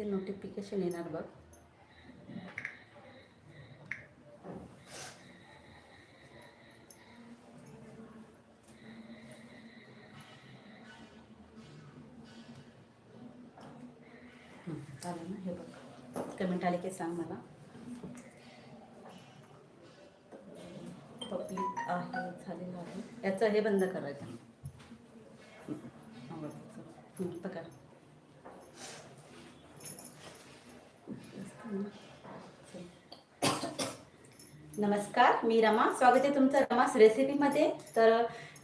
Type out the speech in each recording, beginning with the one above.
इथे नोटिफिकेशन येणार बघ. चालेल ना हे बघ. कमेंट आले की सांग मला. पब्लिक आहे झालेलं आहे. याचं हे बंद करायचं. पकड नमस्कार मी रमा. स्वागत आहे तुमचं रमास रेसिपीमध्ये तर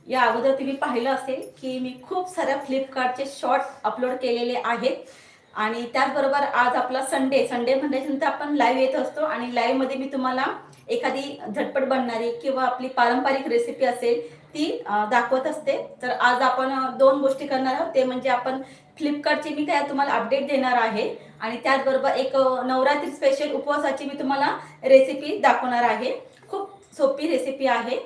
या अगोदर तुम्ही पाहिलं असेल की मी खूप साऱ्या फ्लिपकार्टचे शॉर्ट अपलोड केलेले आहेत. आणि त्याचबरोबर आज आपला संडे संडे म्हणल्यानंतर आपण लाईव्ह येत असतो आणि लाईव्हमध्ये मी तुम्हाला एखादी झटपट बनणारी किंवा आपली पारंपरिक रेसिपी असेल ती दाखवत असते. तर आज आपण दोन गोष्टी करणार आहोत. ते म्हणजे आपण फ्लिपकार्टची मी काय तुम्हाला अपडेट देणार आहे. आणि त्याचबरोबर एक नवरात्री स्पेशल उपवासाची मी तुम्हाला रेसिपी दाखवणार आहे. खूप सोपी रेसिपी आहे.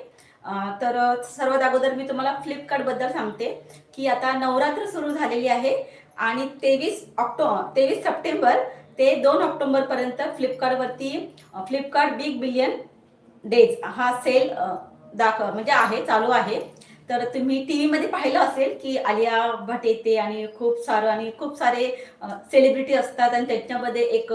तर सर्वात अगोदर मी तुम्हाला फ्लिपकार्टबद्दल सांगते की आता नवरात्र सुरू झालेली आहे. आणि तेवीस ऑक्टो तेवीस सप्टेंबर ते दोन ऑक्टोबरपर्यंत फ्लिपकार्टवरती फ्लिपकार्ट बिग बिलियन डेज हा सेल दाखव म्हणजे आहे चालू आहे. तर तुम्ही टी व्हीमध्ये पाहिलं असेल की आलिया भट येते आणि खूप सारं आणि खूप सारे सेलिब्रिटी असतात आणि त्याच्यामध्ये एक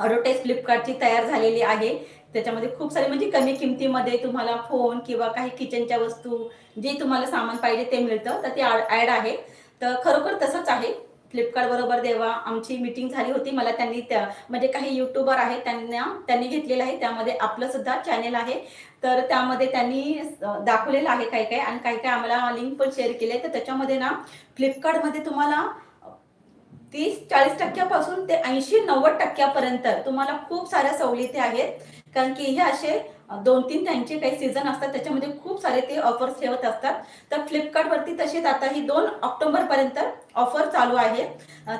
ॲडव्हर्टाईज फ्लिपकार्टची तयार झालेली आहे. त्याच्यामध्ये खूप सारे म्हणजे कमी किमतीमध्ये तुम्हाला फोन किंवा काही किचनच्या वस्तू जे तुम्हाला सामान पाहिजे ते मिळतं तर ते ॲड आहे. तर खरोखर तसंच आहे. फ्लिपकार्ट बरोबर देवा आमची मीटिंग झाली होती मला त्यांनी त्या म्हणजे काही युट्यूबर आहेत त्यांना त्यांनी घेतलेलं आहे त्यामध्ये आपलं सुद्धा चॅनेल आहे. तर त्यामध्ये त्यांनी दाखवलेलं आहे काही काही आणि काही काय आम्हाला लिंक पण शेअर केले तर त्याच्यामध्ये ना फ्लिपकार्टमध्ये तुम्हाला तीस चाळीस टक्क्यापासून ते ऐंशी नव्वद टक्क्यापर्यंत तुम्हाला खूप साऱ्या सवलती आहेत. कारण की हे असे दोन तीन त्यांचे काही सीझन असतात त्याच्यामध्ये खूप सारे ते ऑफर्स ठेवत असतात. तर फ्लिपकार्टवरती तसेच आता ही दोन ऑक्टोबरपर्यंत ऑफर चालू आहे.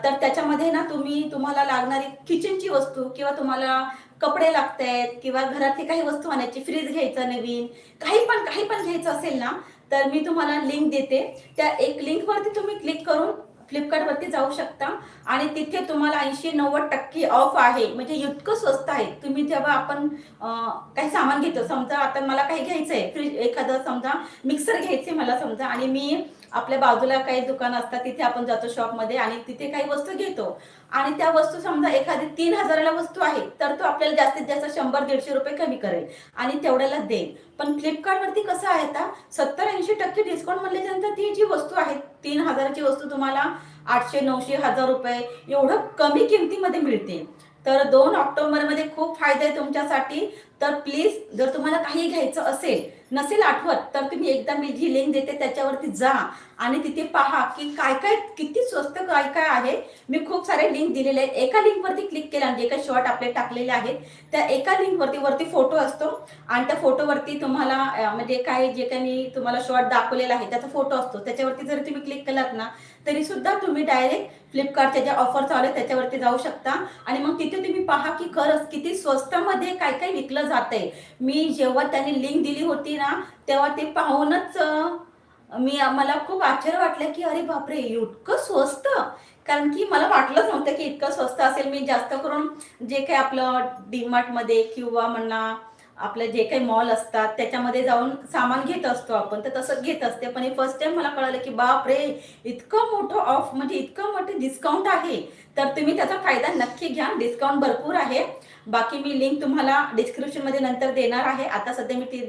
तर त्याच्यामध्ये ना तुम्ही तुम्हाला लागणारी किचनची वस्तू किंवा तुम्हाला कपडे लागत आहेत किंवा घरातली काही वस्तू आणायची फ्रीज घ्यायचं नवीन काही पण काही पण घ्यायचं असेल ना तर मी तुम्हाला लिंक देते. त्या एक लिंकवरती तुम्ही क्लिक करून फ्लिपकार्टवरती जाऊ शकता. आणि तिथे तुम्हाला ऐंशी नव्वद टक्के ऑफ आहे. म्हणजे इतकं स्वस्त आहे. तुम्ही जेव्हा आपण काही सामान घेतो समजा आता मला काही घ्यायचं आहे फ्रीज एखादं समजा मिक्सर घ्यायचे मला समजा. आणि मी आपल्या बाजूला काही दुकान असतात तिथे आपण जातो शॉपमध्ये आणि तिथे काही वस्तू घेतो. आणि त्या वस्तू समजा एखादी तीन हजाराला वस्तू आहे तर तो आपल्याला जास्तीत जास्त शंभर दीडशे रुपये कमी करेल आणि तेवढ्याला देईल. पण फ्लिपकार्टवरती कसं आहे आता सत्तर ऐंशी टक्के डिस्काउंट म्हटल्यानंतर ती जी वस्तू आहे तीन हजाराची वस्तू तुम्हाला आठशे नऊशे हजार रुपये एवढं कमी किमतीमध्ये मिळते. तर दोन ऑक्टोबरमध्ये खूप फायदा आहे तुमच्यासाठी. तर प्लीज जर तुम्हाला काही घ्यायचं असेल नसेल आठवत तर तुम्ही एकदा मी जी लिंक देते त्याच्यावरती जा आणि तिथे पहा की काय काय किती स्वस्त काय काय आहे. मी खूप सारे लिंक दिलेले आहेत. एका लिंकवरती क्लिक केला जे एका शॉर्ट आपले टाकलेले आहेत. त्या एका लिंकवरती वरती फोटो असतो. आणि त्या फोटोवरती तुम्हाला म्हणजे काय जे काही मी तुम्हाला शॉर्ट दाखवलेला आहे त्याचा फोटो असतो. त्याच्यावरती जर तुम्ही क्लिक केलात ना तरी सुद्धा तुम्ही डायरेक्ट फ्लिपकार्टच्या ज्या ऑफर चालू आहेत त्याच्यावरती जाऊ शकता. आणि मग तिथे तुम्ही पहा की खरंच किती स्वस्तामध्ये काय काय विकलं आहे मी जेव्हा त्यांनी लिंक दिली होती ना तेव्हा ते पाहूनच मी मला खूप आश्चर्य वाटलं की अरे बापरे इतकं स्वस्त. कारण की मला वाटलंच नव्हतं की इतकं स्वस्त असेल. मी जास्त करून जे काही आपलं डीमार्टमध्ये किंवा म्हणा आपलं जे काही मॉल असतात त्याच्यामध्ये जाऊन सामान घेत असतो आपण. तर तसं घेत असते. पण हे फर्स्ट टाइम मला कळालं की बाप रे इतकं मोठं ऑफ म्हणजे इतकं मोठं डिस्काउंट आहे. तर तुम्ही त्याचा फायदा नक्की घ्या. डिस्काउंट भरपूर आहे. बाकी मी लिंक तुम्हाला डिस्क्रिप्शनमध्ये नंतर देणार आहे. आता सध्या मी ती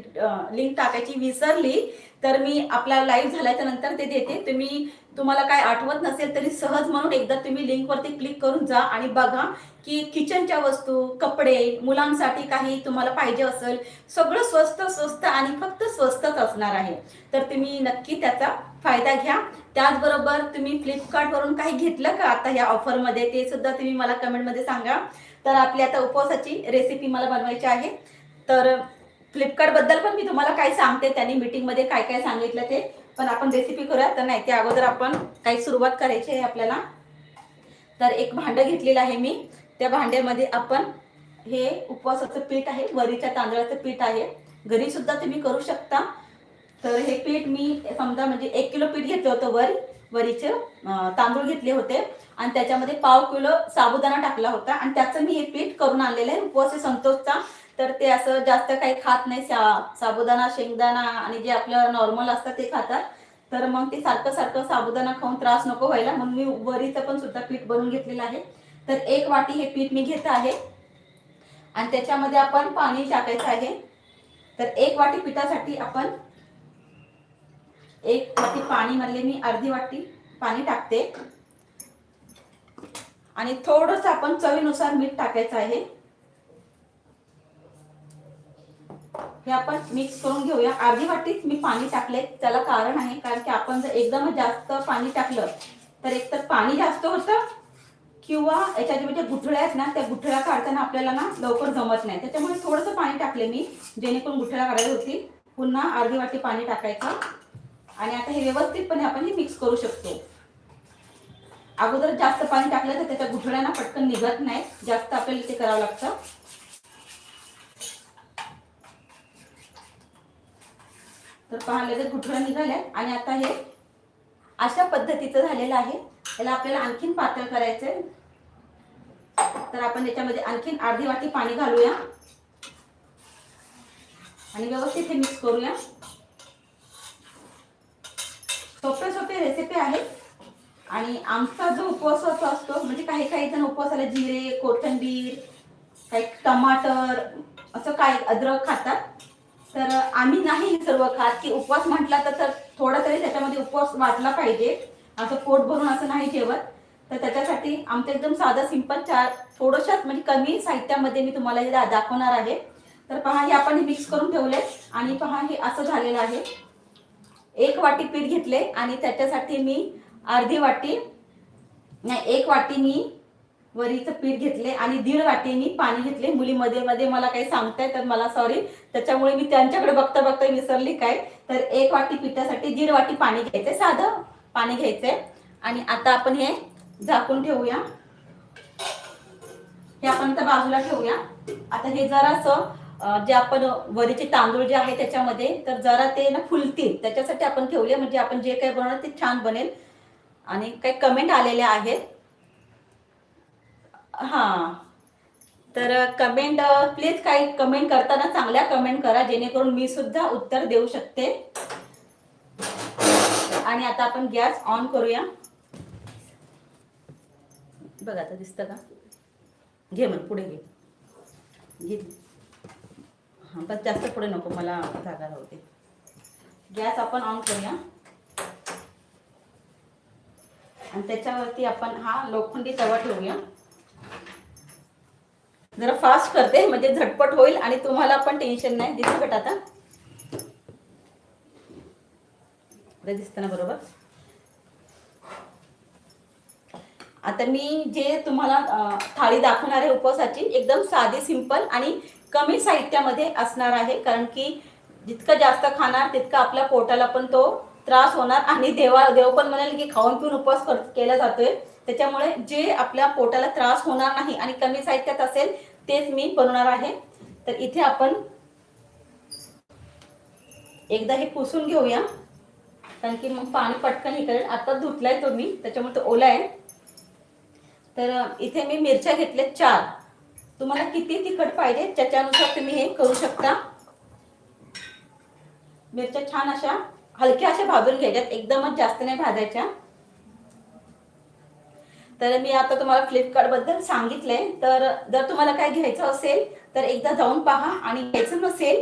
लिंक टाकायची विसरली तर मी आपला लाईव्ह झाल्याच्यानंतर ते देते. तुम्ही तुम्हाला काय आठवत नसेल तरी सहज म्हणून एकदा तुम्ही लिंकवरती क्लिक करून जा आणि बघा की किचनच्या वस्तू कपडे मुलांसाठी काही तुम्हाला पाहिजे असेल सगळं स्वस्त स्वस्त आणि फक्त स्वस्तच असणार आहे. तर तुम्ही नक्की त्याचा फायदा घ्या. त्याचबरोबर तुम्ही फ्लिपकार्टवरून काही घेतलं का आता ह्या ऑफरमध्ये ते सुद्धा तुम्ही मला कमेंटमध्ये सांगा. तर आपली आता उपवासाची रेसिपी मला बनवायची आहे. तर फ्लिपकार्टबद्दल पण मी तुम्हाला काय सांगते. त्यांनी मीटिंगमध्ये काय काय सांगितलं ते. पण आपण रेसिपी करूया तर नाही ते अगोदर आपण काही सुरुवात करायची आहे आपल्याला. तर एक भांडं घेतलेलं आहे मी. त्या भांड्यामध्ये आपण हे उपवासाचं पीठ आहे. वरीच्या तांदळाचं पीठ आहे. घरी सुद्धा तुम्ही करू शकता. तर हे पीठ मी समजा म्हणजे एक किलो पीठ घेतलं होतं वर. वरीचे तांदूळ घेतले होते आणि त्याच्यामध्ये पाव किलो साबुदाणा टाकला होता आणि त्याचं मी हे पीठ करून आणलेलं आहे. उपवास संतोषचा. तर ते असं जास्त काही खात नाही. सा साबुदाणा शेंगदाणा आणि जे आपलं नॉर्मल असतं ते खातात. तर मग ते सारखं सारखं साबुदाणा खाऊन त्रास नको व्हायला. म्हणून मी वरीचं पण सुद्धा पीठ बनवून घेतलेलं आहे. तर एक वाटी हे पीठ मी घेत आहे. आणि त्याच्यामध्ये आपण पाणी टाकायचं आहे. तर एक वाटी पिठासाठी आपण एक वाटी पाणी मधले मी अर्धी वाटी पाणी टाकते. आणि थोडस आपण चवीनुसार मीठ टाकायचं आहे. हे आपण मिक्स करून घेऊया. अर्धी वाटीच मी पाणी टाकले त्याला कारण आहे कारण की आपण जर एकदम जास्त पाणी टाकलं तर एकतर पाणी जास्त होतं किंवा याच्या जे म्हणजे गुठळ्या आहेत ना त्या गुठळ्या काढताना आपल्याला ना लवकर जमत नाही. त्याच्यामुळे थोडंसं पाणी टाकले मी जेणेकरून गुठळ्या काढायला होती पुन्हा अर्धी वाटी पाणी टाकायचं. आणि आता हे व्यवस्थितपणे आपण हे मिक्स करू शकतो. अगोदर जास्त पाणी टाकलं तर त्याच्या गुठळ्यांना पटकन निघत नाही. जास्त आपल्याला ते करावं लागतं. तर पहा लगेच गुठळ्या निघाल्या. आणि आता हे अशा पद्धतीचं झालेलं आहे. याला आपल्याला आणखीन पातळ करायचंय. तर आपण याच्यामध्ये आणखीन अर्धी वाटी पाणी घालूया. आणि व्यवस्थित हे मिक्स करूया. सोपे सोपे रेसिपी आहेत. आणि आमचा जो उपवासाचा असतो म्हणजे काही काही जण उपवासाला जिरे कोथिंबीर काही टमाटर असं काय अद्रक खातात. तर आम्ही नाही सर्व खात की उपवास म्हटला तर थोडा तरी त्याच्यामध्ये उपवास वाटला पाहिजे. असं पोट भरून असं नाही जेवत. तर त्याच्यासाठी आमचं एकदम साधं सिंपल चार थोडंशाच म्हणजे कमी साहित्यामध्ये मी तुम्हाला हे दाखवणार आहे. तर पहा हे आपण हे मिक्स करून ठेवले आणि पहा हे असं झालेलं आहे. एक वाटी पीठ घेतले आणि त्याच्यासाठी मी अर्धी वाटी नाही एक वाटी मी वरीचं पीठ घेतले आणि दीड वाटी मी पाणी घेतले. मुलीमध्ये मध्ये मला काही सांगताय तर मला सॉरी त्याच्यामुळे मी त्यांच्याकडे बघता बघता विसरली काय? तर एक वाटी पिठासाठी दीड वाटी पाणी घ्यायचंय साधं पाणी घ्यायचंय आणि आता आपण हे झाकून ठेवूया. हे आपण त्या बाजूला ठेवूया. आता हे जरासं जे आपण वरीचे तांदूळ जे आहे त्याच्यामध्ये तर जरा ते ना फुलतील. त्याच्यासाठी आपण ठेवले म्हणजे आपण जे काही बनवणार ते छान बनेल. आणि काही कमेंट आलेले आहेत. हा. तर कमेंट प्लीज काही कमेंट करताना चांगल्या कमेंट करा जेणेकरून मी सुद्धा उत्तर देऊ शकते. आणि आता आपण गॅस ऑन करूया. बघा आता दिसतं का? घे मग पुढे घे. घे. हां पण जास्त पुढे नको मला जागा राहते गॅस आपण ऑन करूया. आणि त्याच्यावरती आपण हा लोखंडी तवा ठेवूया. जरा फास्ट करते म्हणजे झटपट होईल आणि तुम्हाला पण टेन्शन नाही. दिसतं भेट आता दिसत दिसतं ना बरोबर? आता मी जे तुम्हाला थाळी दाखवणार आहे उपवासाची एकदम साधी सिंपल आणि कमी साहित्यामध्ये असणार आहे कारण की जितकं जास्त खाणार तितकं आपल्या पोटाला पण तो त्रास होणार आणि देवा देव पण म्हणाल की खाऊन पिऊन उपवास केला जातोय. त्याच्यामुळे जे आपल्या पोटाला त्रास होणार नाही आणि कमी साहित्यात असेल तेच मी बनवणार आहे. तर इथे आपण एकदा हे पुसून घेऊया. कारण की मग पाणी पटकन हे करेल आता धुतलाय तो मी त्याच्यामुळे तो ओला आहे. तर इथे मी मिरच्या घेतल्या चार. तुम्हाला किती तिखट पाहिजे त्याच्यानुसार तुम्ही हे करू शकता. मिरच्या छान अशा हलक्या अशा भाजून घ्यायच्यात एकदमच जास्त नाही भाजायच्या. तर मी आता तुम्हाला फ्लिपकार्टबद्दल सांगितलंय. तर जर तुम्हाला काय घ्यायचं असेल तर एकदा जाऊन पहा आणि घ्यायचं नसेल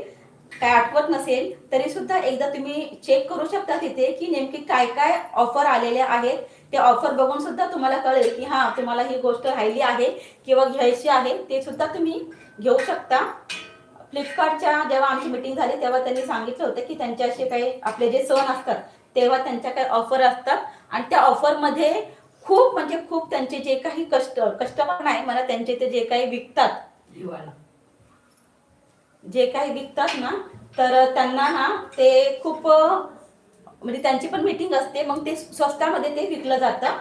काय आठवत नसेल तरी सुद्धा एकदा तुम्ही चेक करू शकता तिथे की नेमकी काय काय ऑफर आलेल्या आहेत. ते ऑफर बघून सुद्धा तुम्हाला कळेल की हा तुम्हाला ही गोष्ट राहिली आहे किंवा घ्यायची आहे ते सुद्धा तुम्ही घेऊ शकता. फ्लिपकार्टच्या जेव्हा आमची मीटिंग झाली तेव्हा त्यांनी सांगितलं होतं की त्यांचे असे काही आपले जे सण असतात तेव्हा त्यांच्या काही ऑफर असतात. आणि त्या ऑफरमध्ये खूप म्हणजे खूप त्यांचे जे काही कस्ट कस्टमर नाही मला त्यांचे ते जे काही विकतात. जे काही विकतात ना तर त्यांना ना ते खूप म्हणजे त्यांची पण मीटिंग असते मग ते स्वस्तामध्ये ते विकलं जातं.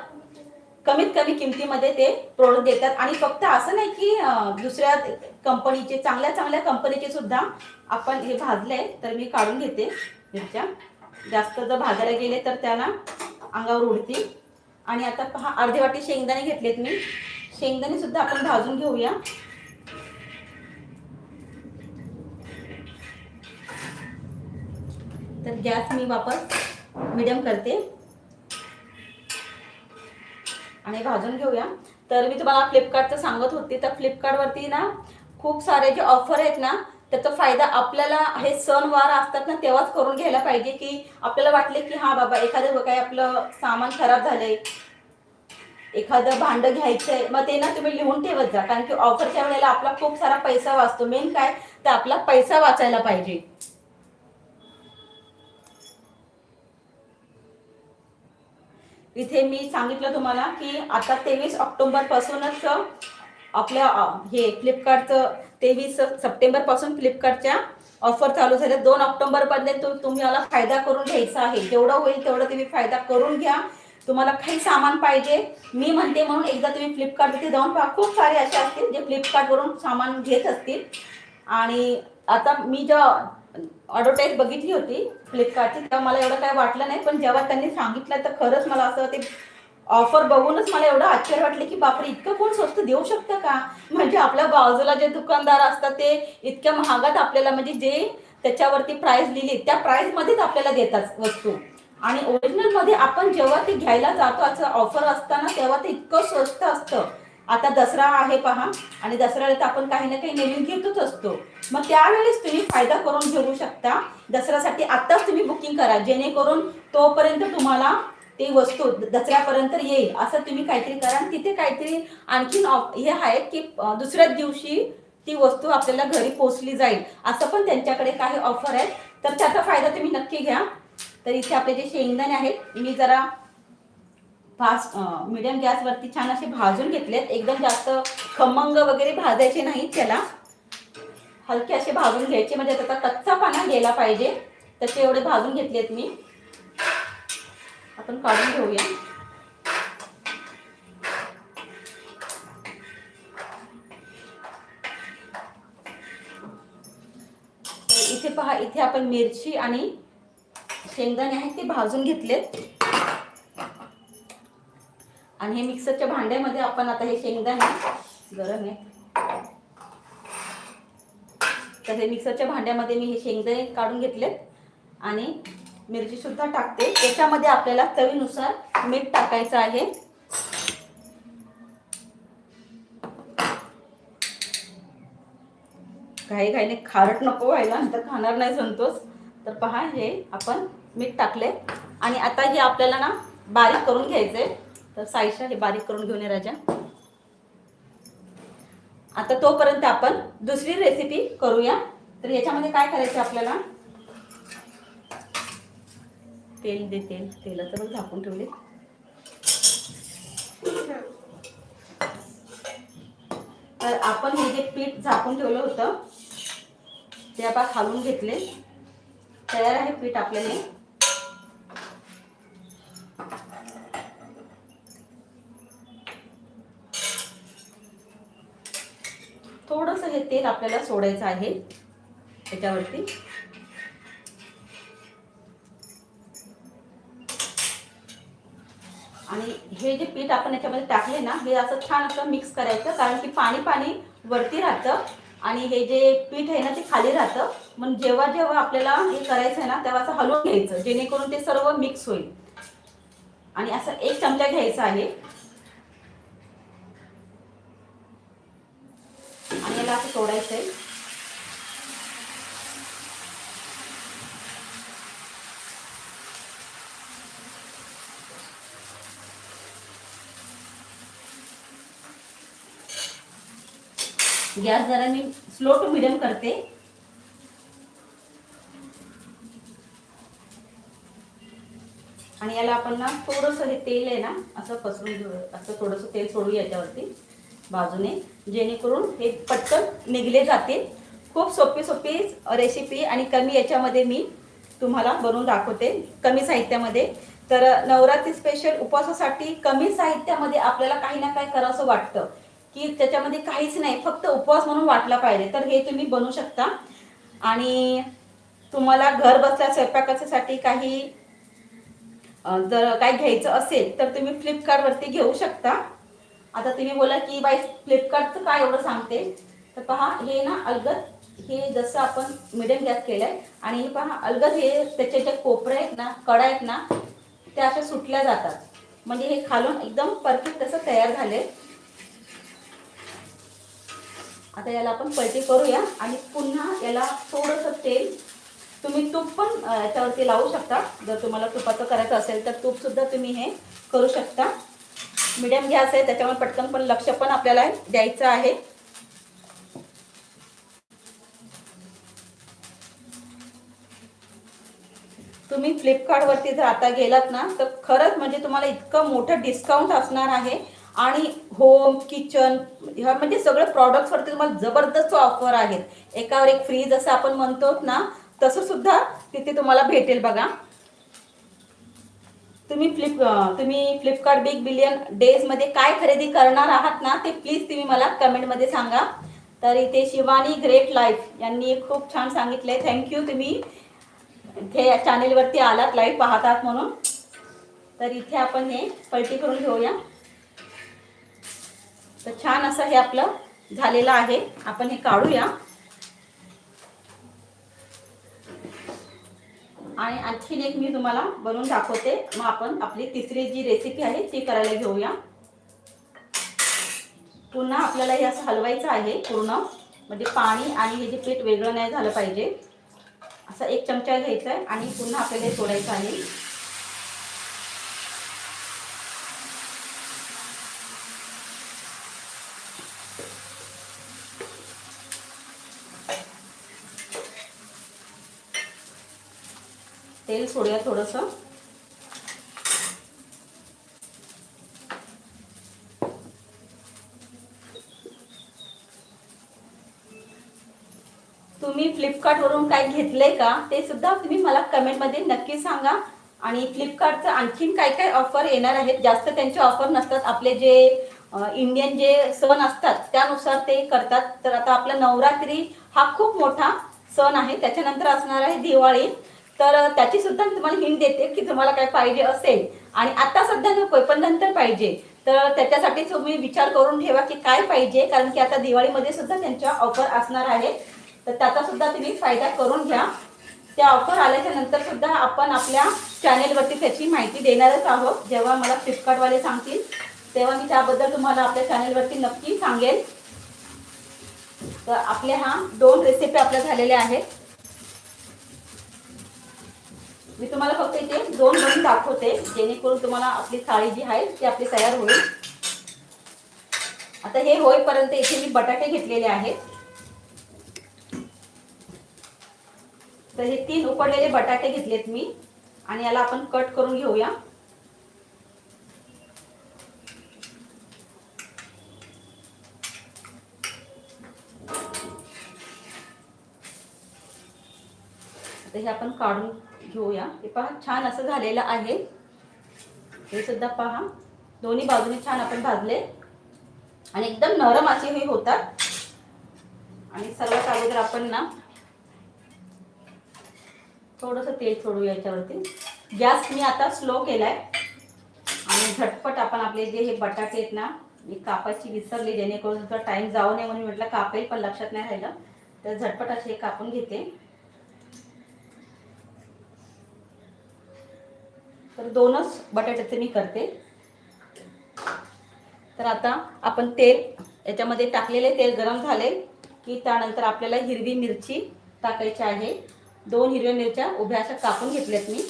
कमीत कमी किमतीमध्ये ते प्रोडक्ट देतात. आणि फक्त असं नाही की दुसऱ्या कंपनीचे चांगल्या चांगल्या कंपनीचे सुद्धा आपण हे भाजले तर मी काढून घेते. मिरच्या जास्त जर भाजायला गेले तर त्यांना अंगावर उडतील. आणि आता पहा अर्धी वाटी शेंगदाणे घेतलेत मी. शेंगदाणे सुद्धा आपण भाजून घेऊया. तर गॅस मी वापर मीडियम करते. आणि भाजून घेऊया. तर मी तुम्हाला फ्लिपकार्टचं सांगत होती तर फ्लिपकार्टवरती ना खूप सारे जे ऑफर आहेत ना त्याचा फायदा आपल्याला हे सणवार असतात ना तेव्हाच करून घ्यायला पाहिजे की आपल्याला वाटले की हा बाबा एखादं काय आपलं सामान खराब झालंय. एखादं भांडं घ्यायचंय मग ते ना तुम्ही लिहून ठेवत जा कारण की ऑफरच्या वेळेला आपला खूप सारा पैसा वाचतो. मेन काय? तर आपला पैसा वाचायला पाहिजे. इथे मी सांगितलं तुम्हाला की आता तेवीस ऑक्टोबर पासूनच आपल्या हे फ्लिपकार्टचं तेवीस सप्टेंबरपासून फ्लिपकार्टच्या ऑफर चालू झाल्या. दोन ऑक्टोबर पर्यंत मला तुम्हाला फायदा करून घ्यायचा आहे. जेवढं होईल तेवढं तुम्ही फायदा करून घ्या. तुम्हाला काही सामान पाहिजे. मी म्हणते म्हणून एकदा तुम्ही फ्लिपकार्टवरती जाऊन पहा. खूप सारे असे असतील जे फ्लिपकार्टवरून सामान घेत असतील. आणि आता मी जेव्हा ॲडव्हर्टाईज बघितली होती फ्लिपकार्टची तेव्हा मला एवढं काय वाटलं नाही पण जेव्हा त्यांनी सांगितलं तर खरंच मला असं ते ऑफर बघूनच मला एवढं आश्चर्य वाटलं की बापरे इतकं कोण स्वस्त देऊ शकतं का? म्हणजे आपल्या बाजूला जे दुकानदार असतात ते इतक्या महागात आपल्याला म्हणजे जे त्याच्यावरती प्राईस लिहिली त्या प्राइसमध्येच आपल्याला देतात वस्तू. आणि ओरिजिनलमध्ये आपण जेव्हा ते घ्यायला जातो असं ऑफर असताना तेव्हा ते इतकं स्वस्त असतं. आता दसरा आहे पहा आणि दसऱ्याला तर आपण काही ना काही नवीन घेतच असतो. मग त्यावेळेस तुम्ही फायदा करून घेऊ शकता. दसऱ्यासाठी आत्ताच तुम्ही बुकिंग करा. जेणेकरून तोपर्यंत तुम्हाला ती वस्तू दसऱ्यापर्यंत येईल. असं तुम्ही काहीतरी करा आणि तिथे काहीतरी आणखीन ऑफ- हे आहे की दुसऱ्याच दिवशी ती वस्तू आपल्याला घरी पोचली जाईल. असं पण त्यांच्याकडे काही ऑफर आहेत. तर त्याचा फायदा तुम्ही नक्की घ्या. तर इथे आपले जे शेंगदाणे आहेत मी जरा फास्ट मिडियम गॅसवरती छान असे भाजून घेतलेत. एकदम जास्त खमंग वगैरे भाजायचे नाहीत त्याला. हलके असे भाजून घ्यायचे. म्हणजे त्याचा कच्चा पाना गेला पाहिजे. तसे एवढे भाजून घेतलेत मी. आपण काढून घेऊया. इथे पहा इथे आपण मिरची आणि शेंगदाणे आहेत ते भाजून घेतलेत. आणि हे मिक्सरच्या भांड्यामध्ये आपण आता हे शेंगदाणे गरम आहे. तर हे मिक्सरच्या भांड्यामध्ये मी हे शेंगदाणे काढून घेतलेत आणि मिरचीसुद्धा टाकते. त्याच्यामध्ये आपल्याला चवीनुसार मीठ टाकायचं आहे. काही घाईने खारट नको व्हायला नंतर खाणार नाही संतोष. तर पहा हे आपण मीठ टाकले आणि आता हे आपल्याला ना बारीक करून घ्यायचे तर साईशा हे बारीक करून घेऊन ये राजा. आता तोपर्यंत आपण दुसरी रेसिपी करूया. तर याच्यामध्ये काय करायचं आपल्याला? तेल दे तेल. तेलाचं पण झाकून ठेवले. तर आपण हे जे पीठ झाकून ठेवलं होतं ते आपण खालून घेतले. तयार आहे पीठ आपल्याला हे. थोडंसं हे तेल आपल्याला सोडायचं आहे त्याच्यावरती. आणि हे जे पीठ आपण याच्यामध्ये टाकले ना हे असं छान असं मिक्स करायचं कारण की पाणी पाणी वरती राहतं. आणि हे जे पीठ आहे ना ते खाली राहतं. मग जेव्हा जेव्हा आपल्याला हे करायचं आहे ना तेव्हा असं हलवून घ्यायचं जेणेकरून ते सर्व मिक्स होईल. आणि असं एक चमचा घ्यायचा आहे. आपल्याला असं सोडायचं आहे. गॅस जरा मी स्लो टू मिडियम करते. आणि याला आपण ना थोडंसं हे तेल आहे ना असं पसरून घेऊ असं थोडंसं तेल सोडू याच्यावरती बाजूने. जेणेकरून हे पटकन निघले जातील. खूप सोपी सोपी रेसिपी आणि कमी याच्यामध्ये मी तुम्हाला बनवून दाखवते कमी साहित्यामध्ये. तर नवरात्री स्पेशल उपवासासाठी कमी साहित्यामध्ये आपल्याला काही ना काही करावंसं वाटतं. की त्याच्यामध्ये काहीच नाही फक्त उपवास म्हणून वाटला पाहिजे. तर हे तुम्ही बनवू शकता. आणि तुम्हाला घर बसल्या स्वयंपाकासाठी काही जर काही घ्यायचं असेल तर तुम्ही फ्लिपकार्टवरती घेऊ शकता. आता तुम्ही बोला की बाई फ्लिपकार्टचं काय एवढं सांगते? तर पहा हे ना अलगद हे जसं आपण मिडियम गॅस केलंय आणि हे पहा अलगद हे त्याचे जे कोपरे आहेत ना कडा आहेत ना त्या अशा सुटल्या जातात. म्हणजे हे खालून एकदम परफेक्ट तसं तयार झाले आता याला आपण पलटी करूया आणि पुन्हा याला थोडंसं तेल तुम्ही तूप पण याच्यावरती लावू शकता. जर तुम्हाला तुपाचं करायचं असेल तर तूपसुद्धा तुम्ही हे करू शकता. मीडियम गॅस आहे त्याच्यामुळे पटकन पण लक्ष पण आपल्याला द्यायचं आहे. तुम्ही फ्लिपकार्टवरती जर आता गेलात ना तर खरंच म्हणजे तुम्हाला इतकं मोठं डिस्काउंट असणार आहे. आणि होम किचन ह्या म्हणजे सगळं प्रॉडक्ट्सवरती तुम्हाला जबरदस्त ऑफर आहेत. एकावर एक फ्री जसं आपण म्हणतो ना तसं सुद्धा तिथे तुम्हाला भेटेल बघा. तुम्ही फ्लिप तुम्ही फ्लिपकार्ट बिग बिलियन डेजमध्ये काय खरेदी करणार आहात ना ते प्लीज तुम्ही मला कमेंटमध्ये सांगा. तर इथे शिवानी ग्रेट लाईफ यांनी खूप छान सांगितले थँक्यू तुम्ही इथे या चॅनेलवरती आलात लाईव्ह पाहतात म्हणून. तर इथे आपण हे पलटी करून घेऊया. तर छान असं हे आपलं झालेलं आहे. आपण हे काढूया. आणि आणखीन एक मी तुम्हाला बनवून दाखवते. मग आपण आपली तिसरी जी रेसिपी आहे ती करायला घेऊया. पुन्हा आपल्याला हे असं हलवायचं आहे पूर्ण. म्हणजे पाणी आणि हे जे पीठ वेगळं नाही झालं पाहिजे. असा एक चमचा घ्यायचा आहे आणि पुन्हा आपल्याला हे सोडायचं आहे. तेल सोडूया थोडंसं. तुम्ही फ्लिपकार्टवरून काय घेतलंय का ते सुद्धा तुम्ही मला कमेंटमध्ये नक्की सांगा. आणि फ्लिपकार्टचं आणखीन काय काय ऑफर येणार आहेत जास्त त्यांचे ऑफर नसतात. आपले जे इंडियन जे सण असतात त्यानुसार ते करतात. तर आता आपला नवरात्री हा खूप मोठा सण आहे. त्याच्यानंतर असणार आहे दिवाळी. तर त्याची सुद्धा मी तुम्हाला हिंट देते की तुम्हाला काय पाहिजे असेल. आणि आता सध्या नकोय पण नंतर पाहिजे तर त्याच्यासाठी तुम्ही विचार करून ठेवा की काय पाहिजे कारण की आता दिवाळीमध्ये सुद्धा त्यांच्या ऑफर असणार आहे तर त्याचा सुद्धा तुम्ही फायदा करून घ्या. त्या ऑफर आल्याच्यानंतर सुद्धा आपण आपल्या चॅनेलवरती त्याची माहिती देणारच आहोत. जेव्हा मला फ्लिपकार्टवाले सांगतील तेव्हा मी त्याबद्दल तुम्हाला आपल्या चॅनेलवरती नक्की सांगेल तर आपल्या हा दोन रेसिपी आपल्या झालेल्या आहेत. मी तुम्हाला फक्त इथे दोन बनवून दाखवते जेणेकरून तुम्हाला आपली थाळी जी आहे ती आपली तयार होईल. आता हे होईपर्यंत इथे मी बटाटे घेतलेले आहेत. तर हे तीन उकडलेले बटाटे घेतलेत मी आणि याला आपण कट करून घेऊया. तर हे आपण काढून घेऊया. हे पहा छान असं झालेलं आहे. हे सुद्धा पहा. दोन्ही बाजूने छान आपण भाजले. आणि एकदम नरम असे हे होतात. आणि सर्वात अगोदर आपण ना थोडंसं तेल सोडू याच्यावरती. गॅस मी आता स्लो केलाय. आणि झटपट आपण आपले जे हे बटाटे आहेत ना मी कापायची विसरली जेणेकरून टाइम जाऊ नये म्हणून म्हटलं कापेल पण लक्षात नाही राहिलं. तर झटपट असे कापून घेते. तर दोनच बटाट्याचे मी करते. तर आता आपण तेल याच्यामध्ये टाकलेले तेल गरम झाले की त्यानंतर आपल्याला हिरवी मिरची टाकायची आहे. दोन हिरव्या मिरच्या उभ्या अशा कापून घेतल्यात मी.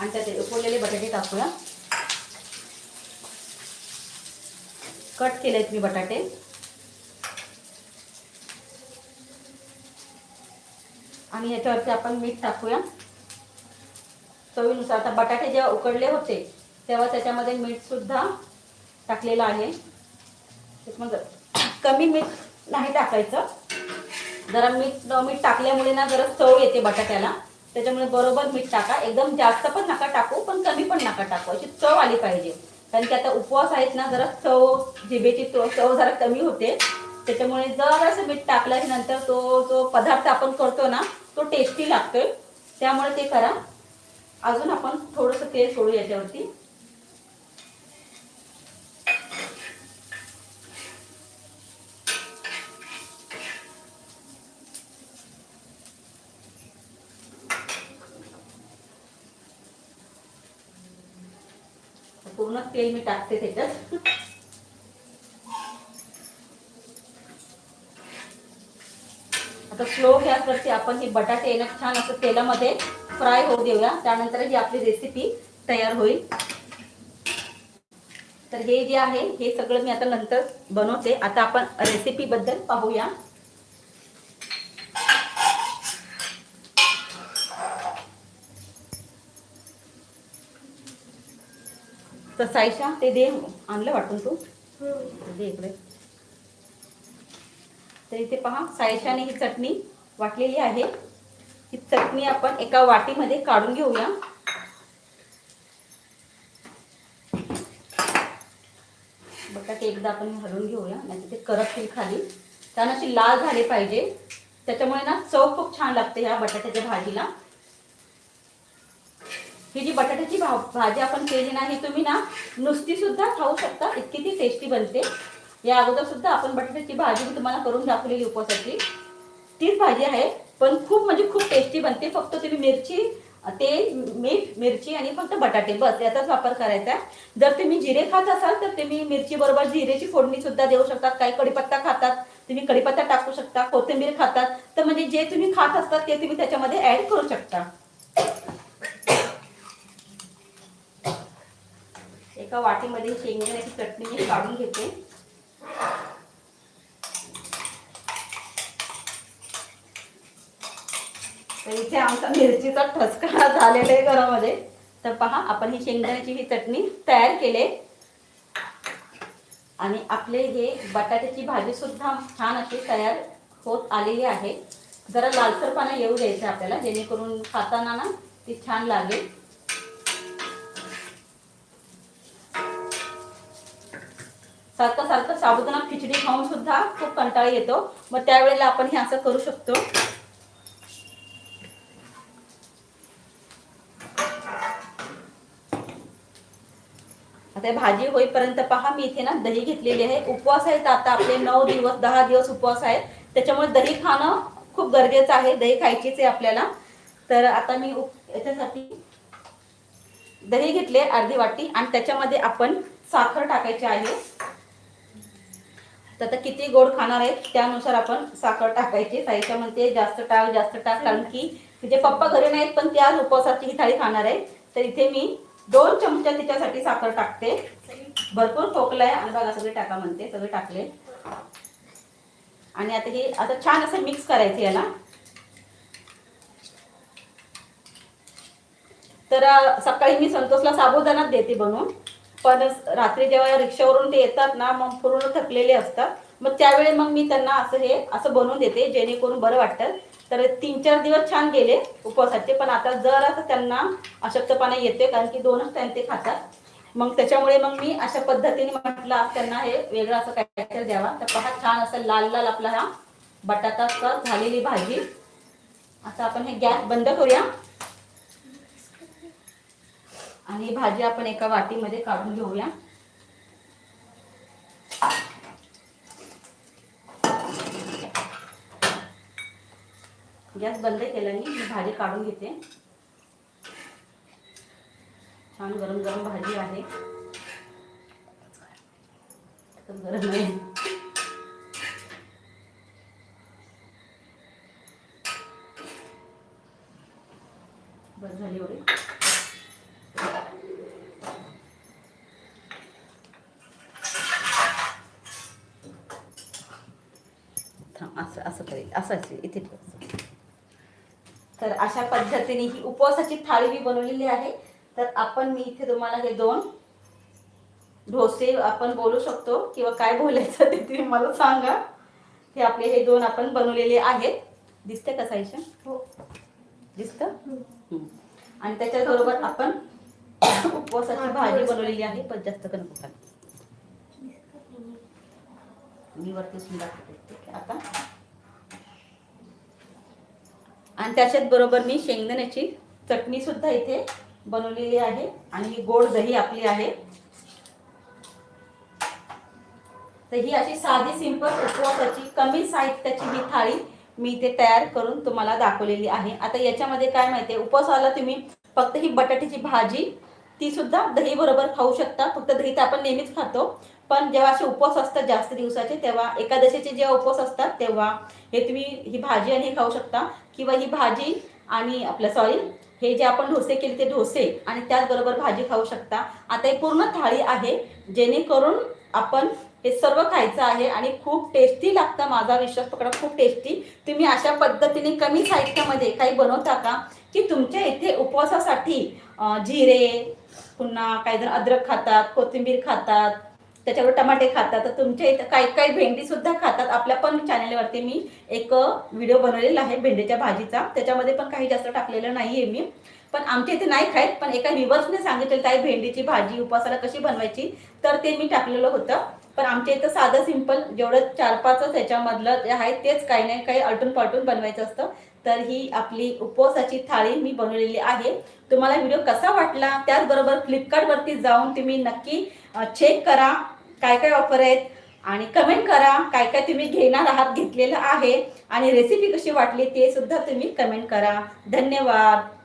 आणि त्याचे उकडलेले बटाटे टाकूया. कट केलेत मी बटाटे. आणि याच्यावरती आपण मीठ टाकूया. चवीनुसार. आता बटाटे जेव्हा उकडले होते तेव्हा त्याच्यामध्ये मीठ सुद्धा टाकलेलं आहे. मग कमी मीठ नाही टाकायचं. जरा मीठ मीठ टाकल्यामुळे ना जरा चव येते बटाट्याला. त्याच्यामुळे बरोबर मीठ टाका. एकदम जास्त पण नका टाकू पण कमी पण नका टाकू. अशी चव आली पाहिजे. कारण की आता उपवास आहेत ना जरा चव जिभेची चव चव जरा कमी होते. त्याच्यामुळे जरासं मीठ टाकल्यानंतर तो जो पदार्थ आपण करतो ना तो टेस्टी लागतोय. त्यामुळे ते करा. अजून आपण थोडंसं तेल सोडू याच्यावरती. पूर्ण तेल मी टाकते त्याच्यात. आता स्लो गॅसवरती आपण हे बटाटे ना छान असं तेलामध्ये फ्राय होऊ देऊया. त्यानंतर ही आपली रेसिपी तयार होईल. तर हे जे आहे हे सगळं मी आता नंतर बनवते. आता आपण रेसिपी बद्दल पाहूया. तर साईशा ते दे आणलं वाटून तू. दे इकडे. तर इथे पहा सायशाने ही चटणी वाटलेली आहे. ही चटणी आपण एका वाटीमध्ये काढून घेऊया. बटाटे एकदा आपण हलवून घेऊया नाही ते करपतील खाली. त्यानं अशी लाल झाली पाहिजे. त्याच्यामुळे ना चव खूप छान लागते ह्या बटाट्याच्या भाजीला. ही जी बटाट्याची भाजी आपण केली ना ही तुम्ही ना नुसती सुद्धा खाऊ शकता. इतकी ती टेस्टी बनते. या अगोदर सुद्धा आपण बटाट्याची भाजी मी तुम्हाला करून दाखवलेली उपवासाची तीच भाजी आहे पण खूप म्हणजे खूप टेस्टी बनते. फक्त तुम्ही मिरची तेल मीठ मिरची आणि फक्त बटाटे बस याचाच वापर करायचा आहे. जर तुम्ही जिरे खात असाल तर तुम्ही मिरची बरोबर जिरेची फोडणी सुद्धा देऊ शकतात. काही कडीपत्ता खातात तुम्ही कढीपत्ता टाकू शकता कोथिंबीर खातात. तर म्हणजे जे तुम्ही खात असतात ते तुम्ही त्याच्यामध्ये ऍड करू शकता. एका वाटीमध्ये शेंगदाण्याची चटणी मी काढून घेते. तर इथे आमचा मिरचीचा ठसका झालेला आहे घरामध्ये. तर पहा आपण ही शेंगदाण्याची ही चटणी तयार केले आणि आपले हे बटाट्याची भाजी सुद्धा छान अशी तयार होत आलेली आहे. जरा लालसरपणा येऊ द्यायचं आपल्याला जेणेकरून खाताना ना ती छान लागेल. सारखं सारखं साबुदाणा खिचडी खाऊन सुद्धा खूप कंटाळा येतो. मग त्यावेळेला आपण हे असं करू शकतो. आता भाजी होईपर्यंत पहा मी इथे ना दही घेतलेली आहे. उपवास आहेत आता आपले नऊ दिवस दहा दिवस उपवास आहेत. त्याच्यामुळे दही खाणं खूप गरजेचं आहे. दही खायचीच आहे आपल्याला. तर आता मी याच्यासाठी दही घेतले अर्धी वाटी आणि त्याच्यामध्ये आपण साखर टाकायची आहे. तर आता किती गोड खाणार आहेत त्यानुसार आपण साखर टाकायची. साईच्या म्हणते जास्त टाक जास्त टाक. कारण की तिचे पप्पा घरी नाहीत पण त्या उपवासाची ही थाळी खाणार आहे तर इथे मी दोन चमचा तिच्यासाठी साखर टाकते. भरपूर खोकलाय आणि बघा सगळे टाका म्हणते सगळे टाकले. आणि आता हे आता छान असं मिक्स करायचं याला. तर सकाळी मी संतोषला साबुदाणाच देते बनवून. पण रात्री जेव्हा रिक्षावरून ते येतात ना मग पूर्ण थकलेले असतात. मग त्यावेळी मग मी त्यांना असं हे असं बनवून देते जेणेकरून बरं वाटतं. तर तीन चार दिवस छान गेले उपवासाचे पण आता जर असं त्यांना अशक्तपणा येते कारण की दोनच टाइम ते खातात. मग त्याच्यामुळे मग मी अशा पद्धतीने म्हटलं त्यांना हे वेगळं असं काहीतरी द्यावा. तर पहा छान असं लाल लाल आपला हा बटाटा झालेली भाजी. आता आपण हे गॅस बंद करूया. आणि भाजी आपण एका वाटीमध्ये काढून घेऊया. गॅस बंद केल्याने मी भाजी काढून घेते. छान गरम गरम भाजी आहे. गरम आहे. बस झाली एवढी. करेल असं इथे तर अशा पद्धतीने ही उपवासाची थाळी मी बनवलेली आहे. तर आपण मी इथे तुम्हाला हे दोन डोसे आपण बोलू शकतो किंवा काय बोलायचं ते तुम्ही मला सांगा. हे आपले हे दोन आपण बनवलेले आहेत. दिसते का साईशा? हो. दिसत? आणि त्याच्याबरोबर आपण उपवासाची भाजी बनवलेली आहे पण जास्त नको मी वरती आहे आता. आणि त्याच्यात बरोबर मी शेंगदाण्याची चटणी सुद्धा इथे बनवलेली आहे. आणि ही गोड दही आपली आहे. तर ही अशी साधी सिंपल उपवासाची कमी साहित्याची ही थाळी मी इथे तयार करून तुम्हाला दाखवलेली आहे. आता याच्यामध्ये काय माहिती आहे? उपवासाला तुम्ही फक्त ही बटाट्याची भाजी ती सुद्धा दही बरोबर खाऊ शकता. फक्त दही तर आपण नेहमीच खातो. पण जेव्हा असे उपवास असतात जास्त दिवसाचे तेव्हा एकादशीचे जेव्हा उपवास असतात तेव्हा हे तुम्ही ही भाजी आणि हे खाऊ शकता. किंवा ही भाजी आणि आपलं सॉरी हे जे आपण डोसे केले ते डोसे आणि त्याचबरोबर भाजी खाऊ शकता. आता ही पूर्ण थाळी आहे जेणेकरून आपण हे सर्व खायचं आहे आणि खूप टेस्टी लागतं. माझा विश्वास पकडा खूप टेस्टी तुम्ही अशा पद्धतीने कमी साहित्यामध्ये काही बनवता का? की तुमच्या इथे उपवासासाठी जिरे पुन्हा काही जण अद्रक खातात कोथिंबीर खातात त्याच्यावर टमाटे खातात तर तुमच्या इथं काही काही भेंडी सुद्धा खातात. आपल्या पण चॅनलवरती मी एक व्हिडिओ बनवलेला आहे भेंडीच्या भाजीचा. त्याच्यामध्ये पण काही जास्त टाकलेलं नाहीये मी. पण आमच्या इथे नाही खायत पण एका व्हिवर्सने सांगितलेलं काही भेंडीची भाजी उपासाला कशी बनवायची? तर ते मी टाकलेलं होतं. पण आमच्या इथं साधं सिंपल जेवढं चार पाचच ह्याच्यामधलं जे आहे तेच काही नाही काही अलटून पालटून बनवायचं असतं. तर ही आपली उपवासाची थाळी मी बनवलेली आहे. तुम्हाला व्हिडिओ कसा वाटला त्याचबरोबर फ्लिपकार्टवरती जाऊन तुम्ही नक्की चेक करा. काय काय ऑफर आहेत आणि कमेंट करा काय काय तुम्ही घेणार आहात घेतलेलं आहे आणि रेसिपी कशी वाटली ते सुद्धा तुम्ही कमेंट करा. धन्यवाद.